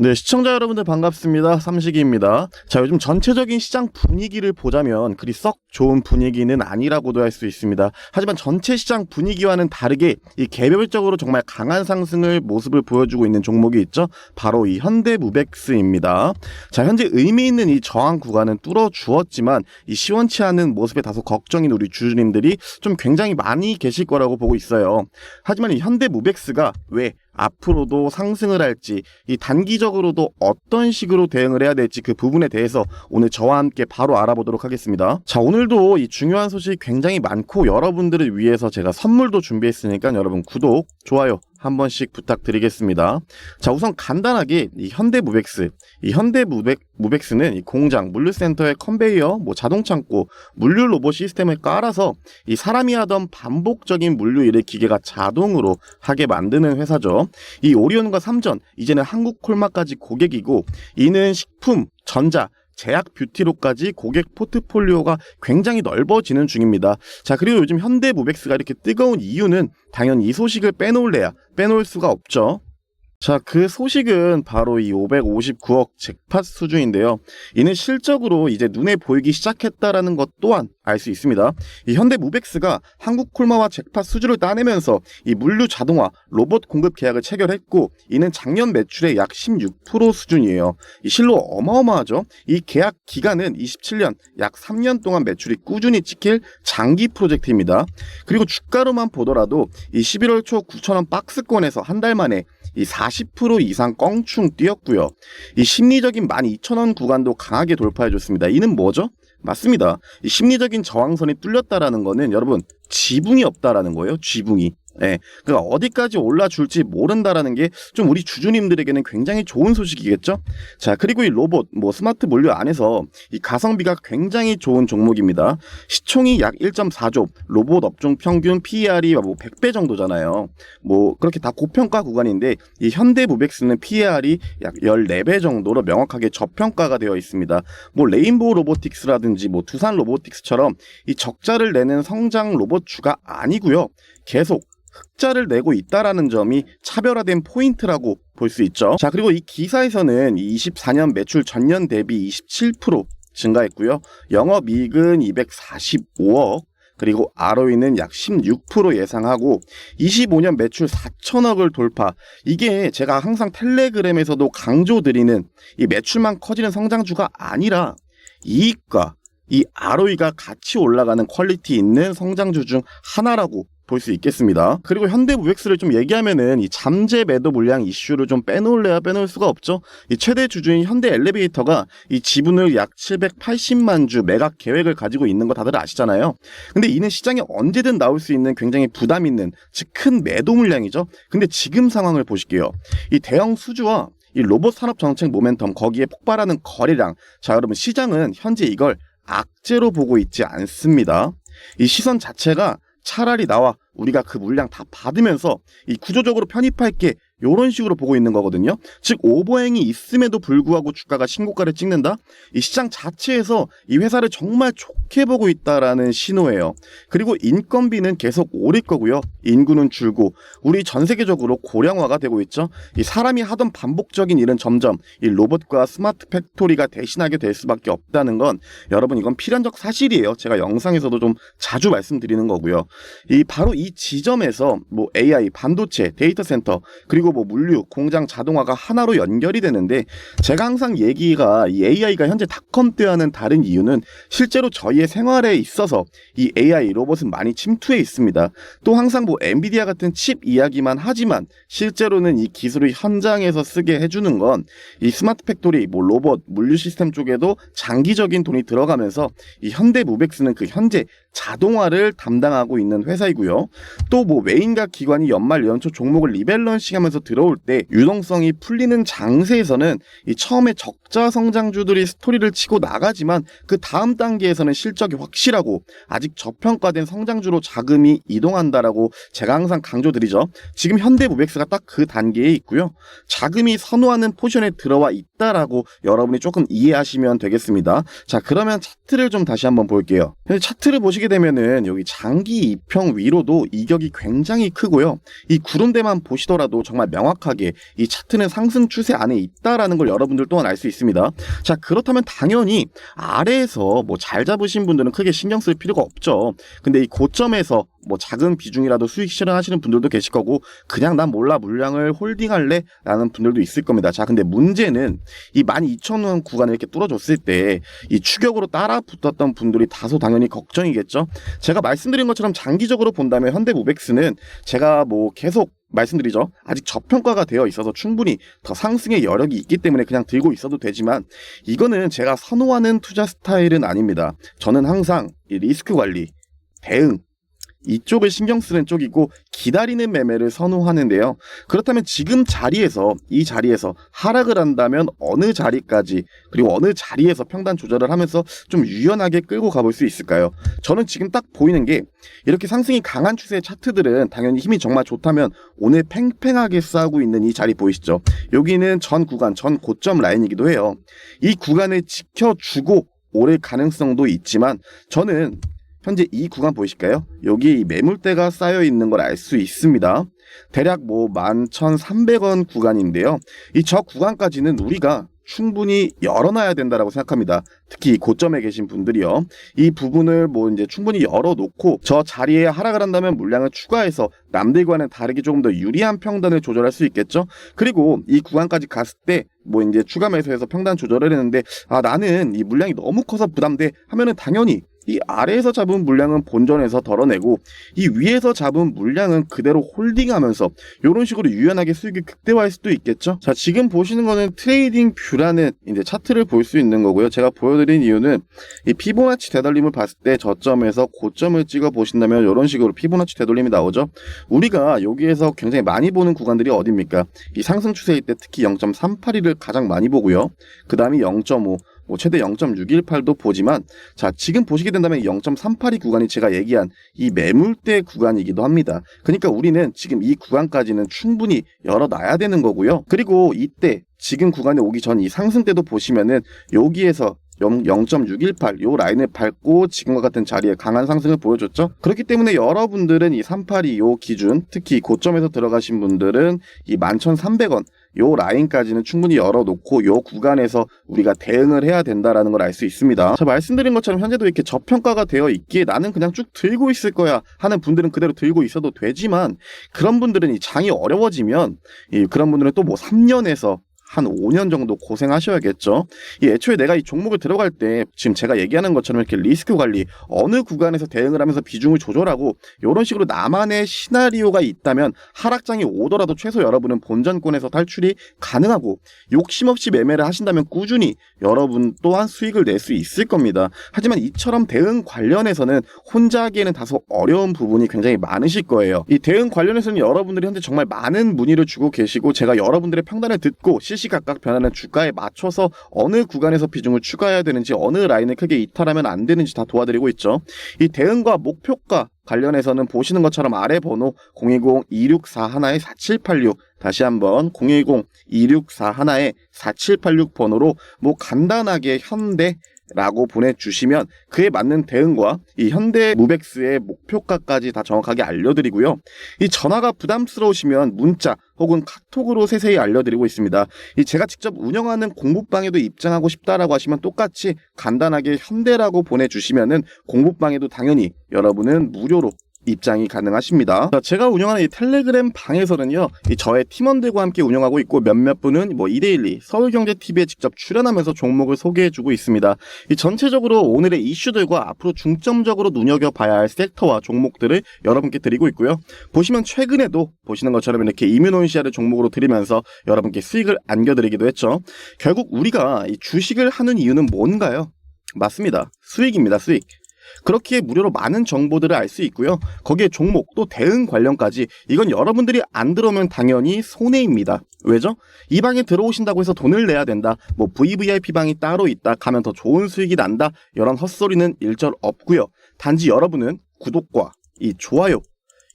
네, 시청자 여러분들 반갑습니다. 삼식이입니다. 자, 요즘 전체적인 시장 분위기를 보자면 그리 썩 좋은 분위기는 아니라고도 할 수 있습니다. 하지만 전체 시장 분위기와는 다르게 이 개별적으로 정말 강한 상승을 모습을 보여주고 있는 종목이 있죠. 바로 이 현대무백스입니다. 자, 현재 의미 있는 이 저항 구간은 뚫어 주었지만 이 시원치 않은 모습에 다소 걱정인 우리 주주님들이 좀 굉장히 많이 계실 거라고 보고 있어요. 하지만 이 현대무백스가 왜 앞으로도 상승을 할지 이 단기적으로도 어떤 식으로 대응을 해야 될지 그 부분에 대해서 오늘 저와 함께 바로 알아보도록 하겠습니다. 자 오늘도 이 중요한 소식 굉장히 많고 여러분들을 위해서 제가 선물도 준비했으니까 여러분 구독, 좋아요 한 번씩 부탁드리겠습니다. 자 우선 간단하게 이 현대무백스 이 현대무백 무백스는 이 공장 물류센터의 컨베이어, 뭐 자동창고, 물류 로봇 시스템을 깔아서 이 사람이 하던 반복적인 물류 일을 기계가 자동으로 하게 만드는 회사죠. 이 오리온과 삼전 이제는 한국 콜마까지 고객이고 이는 식품, 전자, 제약 뷰티로까지 고객 포트폴리오가 굉장히 넓어지는 중입니다. 자, 그리고 요즘 현대무백스가 이렇게 뜨거운 이유는 당연히 이 소식을 빼놓을래야 빼놓을 수가 없죠. 자, 그 소식은 바로 이 559억 잭팟 수준인데요. 이는 실적으로 이제 눈에 보이기 시작했다라는 것 또한 알 수 있습니다. 이 현대무백스가 한국 콜마와 잭팟 수주를 따내면서 이 물류 자동화, 로봇 공급 계약을 체결했고 이는 작년 매출의 약 16% 수준이에요. 이 실로 어마어마하죠. 이 계약 기간은 27년, 약 3년 동안 매출이 꾸준히 찍힐 장기 프로젝트입니다. 그리고 주가로만 보더라도 이 11월 초 9천원 박스권에서 한 달 만에 이 40% 이상 껑충 뛰었고요. 이 심리적인 12,000원 구간도 강하게 돌파해 줬습니다. 이는 뭐죠? 맞습니다. 이 심리적인 저항선이 뚫렸다라는 거는 여러분 지붕이 없다라는 거예요. 지붕이. 예. 그러니까 어디까지 올라줄지 모른다라는 게 좀 우리 주주님들에게는 굉장히 좋은 소식이겠죠? 자, 그리고 이 로봇, 뭐 스마트 물류 안에서 이 가성비가 굉장히 좋은 종목입니다. 시총이 약 1.4조, 로봇 업종 평균 PER이 뭐 100배 정도잖아요. 뭐 그렇게 다 고평가 구간인데 이 현대무백스는 PER이 약 14배 정도로 명확하게 저평가가 되어 있습니다. 뭐 레인보우 로보틱스라든지 뭐 두산 로보틱스처럼 이 적자를 내는 성장 로봇주가 아니고요. 계속 흑자를 내고 있다라는 점이 차별화된 포인트라고 볼 수 있죠. 자, 그리고 이 기사에서는 24년 매출 전년 대비 27% 증가했고요. 영업이익은 245억, 그리고 ROE는 약 16% 예상하고 25년 매출 4천억을 돌파. 이게 제가 항상 텔레그램에서도 강조드리는 이 매출만 커지는 성장주가 아니라 이익과 이 ROE가 같이 올라가는 퀄리티 있는 성장주 중 하나라고 볼 수 있겠습니다. 그리고 현대무백스를 좀 얘기하면은 이 잠재 매도 물량 이슈를 좀 빼놓을래야 빼놓을 수가 없죠. 이 최대 주주인 현대 엘리베이터가 이 지분을 약 780만 주 매각 계획을 가지고 있는 거 다들 아시잖아요. 근데 이는 시장에 언제든 나올 수 있는 굉장히 부담 있는 즉 큰 매도 물량이죠. 근데 지금 상황을 보실게요. 이 대형 수주와 이 로봇 산업 정책 모멘텀 거기에 폭발하는 거래량 자 여러분 시장은 현재 이걸 악재로 보고 있지 않습니다. 이 시선 자체가 차라리 나와 우리가 그 물량 다 받으면서 이 구조적으로 편입할게 요런 식으로 보고 있는 거거든요. 즉 오버행이 있음에도 불구하고 주가가 신고가를 찍는다. 이 시장 자체에서 이 회사를 정말 좋게 보고 있다라는 신호예요. 그리고 인건비는 계속 오를 거고요. 인구는 줄고 우리 전 세계적으로 고령화가 되고 있죠. 이 사람이 하던 반복적인 일은 점점 이 로봇과 스마트 팩토리가 대신하게 될 수밖에 없다는 건 여러분 이건 필연적 사실이에요. 제가 영상에서도 좀 자주 말씀드리는 거고요. 이 바로 이 지점에서 뭐 AI, 반도체, 데이터 센터 그리고 뭐 물류, 공장 자동화가 하나로 연결이 되는데 제가 항상 얘기가 이 AI가 현재 닷컴 때와는 다른 이유는 실제로 저희의 생활에 있어서 이 AI 로봇은 많이 침투해 있습니다. 또 항상 뭐 엔비디아 같은 칩 이야기만 하지만 실제로는 이 기술을 현장에서 쓰게 해주는 건 이 스마트 팩토리, 뭐 로봇, 물류 시스템 쪽에도 장기적인 돈이 들어가면서 이 현대무백스는 그 현재 자동화를 담당하고 있는 회사이고요. 또 뭐 외인과 기관이 연말 연초 종목을 리밸런싱하면서 들어올 때 유동성이 풀리는 장세에서는 이 처음에 적자 성장주들이 스토리를 치고 나가지만 그 다음 단계에서는 실적이 확실하고 아직 저평가된 성장주로 자금이 이동한다라고 제가 항상 강조드리죠. 지금 현대무백스가 딱 그 단계에 있고요. 자금이 선호하는 포지션에 들어와 있다라고 여러분이 조금 이해하시면 되겠습니다. 자, 그러면 차트를 좀 다시 한번 볼게요. 차트를 보시게 되면은 여기 장기 2평 위로도 이격이 굉장히 크고요. 이 구름대만 보시더라도 정말 명확하게 이 차트는 상승 추세 안에 있다라는 걸 여러분들 또한 알 수 있습니다. 자, 그렇다면 당연히 아래에서 뭐 잘 잡으신 분들은 크게 신경 쓸 필요가 없죠. 근데 이 고점에서 뭐 작은 비중이라도 수익 실현하시는 분들도 계실 거고 그냥 난 몰라 물량을 홀딩할래 라는 분들도 있을 겁니다. 자, 근데 문제는 이 12,000원 구간을 이렇게 뚫어줬을 때 이 추격으로 따라 붙었던 분들이 다소 당연히 걱정이겠죠. 제가 말씀드린 것처럼 장기적으로 본다면 현대모백스는 제가 뭐 계속 말씀드리죠. 아직 저평가가 되어 있어서 충분히 더 상승의 여력이 있기 때문에 그냥 들고 있어도 되지만 이거는 제가 선호하는 투자 스타일은 아닙니다. 저는 항상 이 리스크 관리, 대응, 이쪽을 신경 쓰는 쪽이고 기다리는 매매를 선호하는데요. 그렇다면 지금 자리에서 이 자리에서 하락을 한다면 어느 자리까지 그리고 어느 자리에서 평단 조절을 하면서 좀 유연하게 끌고 가볼 수 있을까요? 저는 지금 딱 보이는 게 이렇게 상승이 강한 추세의 차트들은 당연히 힘이 정말 좋다면 오늘 팽팽하게 싸우고 있는 이 자리 보이시죠? 여기는 전 구간, 전 고점 라인이기도 해요. 이 구간을 지켜주고 오를 가능성도 있지만 저는 현재 이 구간 보이실까요? 여기에 이 매물대가 쌓여 있는 걸 알 수 있습니다. 대략 뭐 11,300원 구간인데요. 이 저 구간까지는 우리가 충분히 열어놔야 된다라고 생각합니다. 특히 이 고점에 계신 분들이요. 이 부분을 뭐 이제 충분히 열어놓고 저 자리에 하락을 한다면 물량을 추가해서 남들과는 다르게 조금 더 유리한 평단을 조절할 수 있겠죠. 그리고 이 구간까지 갔을 때 뭐 이제 추가 매수해서 평단 조절을 했는데 아 나는 이 물량이 너무 커서 부담돼 하면은 당연히 이 아래에서 잡은 물량은 본전에서 덜어내고 이 위에서 잡은 물량은 그대로 홀딩하면서 이런 식으로 유연하게 수익이 극대화할 수도 있겠죠. 자 지금 보시는 거는 트레이딩 뷰라는 이제 차트를 볼 수 있는 거고요. 제가 보여드린 이유는 이 피보나치 되돌림을 봤을 때 저점에서 고점을 찍어 보신다면 이런 식으로 피보나치 되돌림이 나오죠. 우리가 여기에서 굉장히 많이 보는 구간들이 어딥니까? 이 상승 추세일 때 특히 0.382를 가장 많이 보고요. 그 다음이 0.5 뭐 최대 0.618도 보지만 자 지금 보시게 된다면 0.382 구간이 제가 얘기한 이 매물대 구간이기도 합니다. 그러니까 우리는 지금 이 구간까지는 충분히 열어놔야 되는 거고요. 그리고 이때 지금 구간에 오기 전 이 상승 때도 보시면은 여기에서 0.618 요 라인을 밟고 지금과 같은 자리에 강한 상승을 보여줬죠. 그렇기 때문에 여러분들은 이 382 요 기준 특히 고점에서 들어가신 분들은 이 11,300원 요 라인까지는 충분히 열어놓고 요 구간에서 우리가 대응을 해야 된다라는 걸 알 수 있습니다. 자 말씀드린 것처럼 현재도 이렇게 저평가가 되어 있기에 나는 그냥 쭉 들고 있을 거야 하는 분들은 그대로 들고 있어도 되지만 그런 분들은 이 장이 어려워지면 이 그런 분들은 또 뭐 3년에서 한 5년 정도 고생하셔야겠죠. 이 애초에 내가 이 종목을 들어갈 때 지금 제가 얘기하는 것처럼 이렇게 리스크 관리 어느 구간에서 대응을 하면서 비중을 조절하고 이런 식으로 나만의 시나리오가 있다면 하락장이 오더라도 최소 여러분은 본전권에서 탈출이 가능하고 욕심 없이 매매를 하신다면 꾸준히 여러분 또한 수익을 낼 수 있을 겁니다. 하지만 이처럼 대응 관련해서는 혼자 하기에는 다소 어려운 부분이 굉장히 많으실 거예요. 이 대응 관련해서는 여러분들이 현재 정말 많은 문의를 주고 계시고 제가 여러분들의 평단을 듣고 시시각각 변하는 주가에 맞춰서 어느 구간에서 비중을 추가해야 되는지 어느 라인을 크게 이탈하면 안 되는지 다 도와드리고 있죠. 이 대응과 목표가 관련해서는 보시는 것처럼 아래 번호 010-264-4786 다시 한번 010-264-4786 번호로 뭐 간단하게 현대 라고 보내주시면 그에 맞는 대응과 이 현대 무백스의 목표가까지 다 정확하게 알려드리고요. 이 전화가 부담스러우시면 문자 혹은 카톡으로 세세히 알려드리고 있습니다. 이 제가 직접 운영하는 공부방에도 입장하고 싶다라고 하시면 똑같이 간단하게 현대라고 보내주시면은 공부방에도 당연히 여러분은 무료로 입장이 가능하십니다. 자, 제가 운영하는 이 텔레그램 방에서는요, 이 저의 팀원들과 함께 운영하고 있고 몇몇 분은 뭐 이데일리 서울경제TV에 직접 출연하면서 종목을 소개해주고 있습니다. 이 전체적으로 오늘의 이슈들과 앞으로 중점적으로 눈여겨봐야 할 섹터와 종목들을 여러분께 드리고 있고요. 보시면 최근에도 보시는 것처럼 이렇게 이뮤노인시아를 종목으로 드리면서 여러분께 수익을 안겨드리기도 했죠. 결국 우리가 이 주식을 하는 이유는 뭔가요? 맞습니다. 수익입니다. 수익. 그렇기에 무료로 많은 정보들을 알 수 있고요. 거기에 종목 또 대응 관련까지 이건 여러분들이 안 들어오면 당연히 손해입니다. 왜죠? 이 방에 들어오신다고 해서 돈을 내야 된다. 뭐 VVIP 방이 따로 있다. 가면 더 좋은 수익이 난다. 이런 헛소리는 일절 없고요. 단지 여러분은 구독과 이 좋아요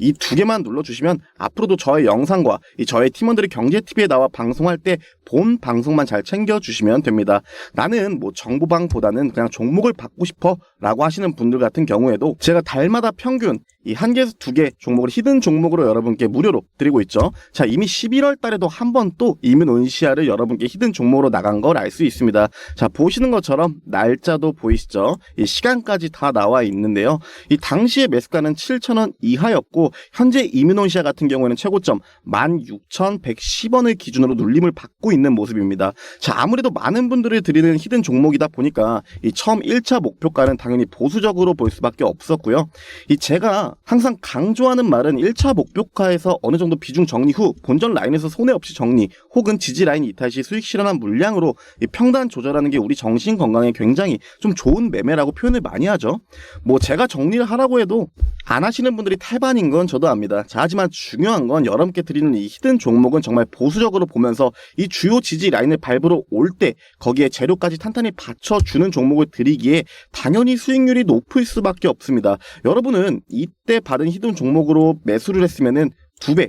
이 두 개만 눌러주시면 앞으로도 저의 영상과 이 저의 팀원들이 경제TV에 나와 방송할 때 본 방송만 잘 챙겨주시면 됩니다. 나는 뭐 정보방보다는 그냥 종목을 받고 싶어 라고 하시는 분들 같은 경우에도 제가 달마다 평균 이 한 개에서 두 개 종목을 히든 종목으로 여러분께 무료로 드리고 있죠. 자, 이미 11월 달에도 한 번 또 이민 온시아를 여러분께 히든 종목으로 나간 걸 알 수 있습니다. 자, 보시는 것처럼 날짜도 보이시죠? 이 시간까지 다 나와 있는데요. 이 당시의 매수가는 7,000원 이하였고 현재 이민 온시아 같은 경우에는 최고점 16,110원을 기준으로 눌림을 받고 있는 모습입니다. 자, 아무래도 많은 분들이 드리는 히든 종목이다 보니까 이 처음 1차 목표가는 당연히 보수적으로 볼 수밖에 없었고요. 이 제가 항상 강조하는 말은 1차 목표가에서 어느 정도 비중 정리 후 본전 라인에서 손해 없이 정리 혹은 지지 라인 이탈 시 수익 실현한 물량으로 이 평단 조절하는 게 우리 정신 건강에 굉장히 좀 좋은 매매라고 표현을 많이 하죠. 뭐 제가 정리를 하라고 해도 안 하시는 분들이 태반인 건 저도 압니다. 자, 하지만 중요한 건 여러분께 드리는 이 히든 종목은 정말 보수적으로 보면서 이 주요 지지 라인을 밟으러 올 때 거기에 재료까지 탄탄히 받쳐주는 종목을 드리기에 당연히 수익률이 높을 수밖에 없습니다. 여러분은 이때 받은 히든 종목으로 매수를 했으면은 두 배,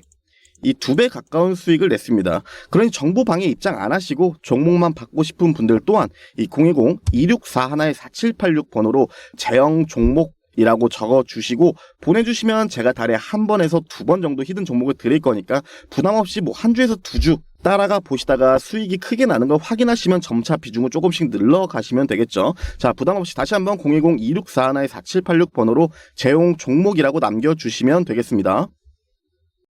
이 두 배 가까운 수익을 냈습니다. 그러니 정보 방해 입장 안 하시고 종목만 받고 싶은 분들 또한 이 010-264-4786 번호로 제형 종목 이라고 적어 주시고 보내주시면 제가 달에 한 번에서 두 번 정도 히든 종목을 드릴 거니까 부담 없이 뭐 한 주에서 두 주 따라가 보시다가 수익이 크게 나는 걸 확인하시면 점차 비중을 조금씩 늘러 가시면 되겠죠. 자, 부담 없이 다시 한번 010-2641-4786 번호로 제용 종목이라고 남겨주시면 되겠습니다.